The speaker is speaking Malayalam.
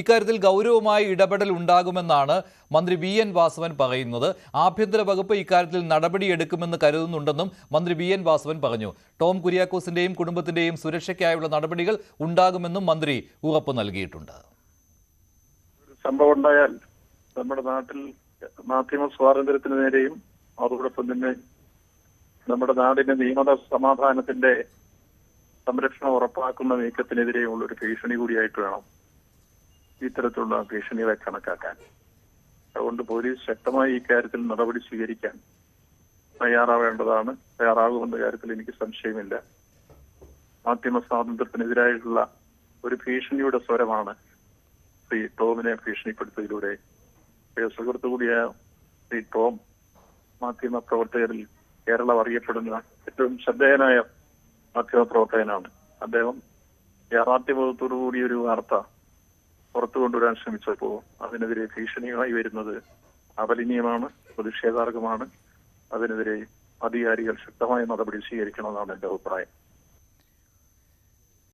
ഇക്കാര്യത്തിൽ ഗൗരവമായ ഇടപെടൽ ഉണ്ടാകുമെന്നാണ് മന്ത്രി വി എൻ വാസവൻ പറയുന്നത്. ആഭ്യന്തര വകുപ്പ് ഇക്കാര്യത്തിൽ നടപടിയെടുക്കുമെന്ന് കരുതുന്നുണ്ടെന്നും മന്ത്രി വി എൻ വാസവൻ പറഞ്ഞു. ടോം കുര്യാക്കോസിന്റെയും കുടുംബത്തിന്റെയും സുരക്ഷയ്ക്കായുള്ള നടപടികൾ ഉണ്ടാകുമെന്നും മന്ത്രി ഉറപ്പ് നൽകിയിട്ടുണ്ട്. സംഭവം ഉണ്ടായാൽ നമ്മുടെ നാട്ടിൽ മാധ്യമ സ്വാതന്ത്ര്യത്തിന് നേരെയും അതോടൊപ്പം തന്നെ നമ്മുടെ നാടിന്റെ നിയമ സമാധാനത്തിന്റെ സംരക്ഷണം ഉറപ്പാക്കുന്ന നീക്കത്തിനെതിരെയുള്ള ഒരു ഭീഷണി കൂടിയായിട്ട് വേണം. ഇത്തരത്തിലുള്ള ഭീഷണികളെ കണക്കാക്കാൻ. അതുകൊണ്ട് പോലീസ് ശക്തമായി ഈ കാര്യത്തിൽ നടപടി സ്വീകരിക്കാൻ തയ്യാറാവേണ്ടതാണ്. തയ്യാറാകുമെന്ന കാര്യത്തിൽ എനിക്ക് സംശയമില്ല. മാധ്യമ സ്വാതന്ത്ര്യത്തിനെതിരായിട്ടുള്ള ഒരു ഭീഷണിയുടെ സ്വരമാണ് ശ്രീ ടോമിനെ ഭീഷണിപ്പെടുത്തിയതിലൂടെ. സുഹൃത്തു കൂടിയായ ശ്രീ ടോം മാധ്യമ പ്രവർത്തകരിൽ കേരളം അറിയപ്പെടുന്ന ഏറ്റവും ശ്രദ്ധേയനായ മാധ്യമ പ്രവർത്തകനാണ്. അദ്ദേഹം യാഥാർത്ഥ്യബോധത്തോടു കൂടി ഒരു വാർത്ത പുറത്തു കൊണ്ടുവരാൻ ശ്രമിച്ചപ്പോൾ അതിനെതിരെ ഭീഷണിയായി വരുന്നത് അപലനീയമാണ് പ്രതിഷേധാർഹമാണ്. അതിനെതിരെ അധികാരികൾ ശക്തമായ നടപടി സ്വീകരിക്കണമെന്നാണ് എന്റെ അഭിപ്രായം.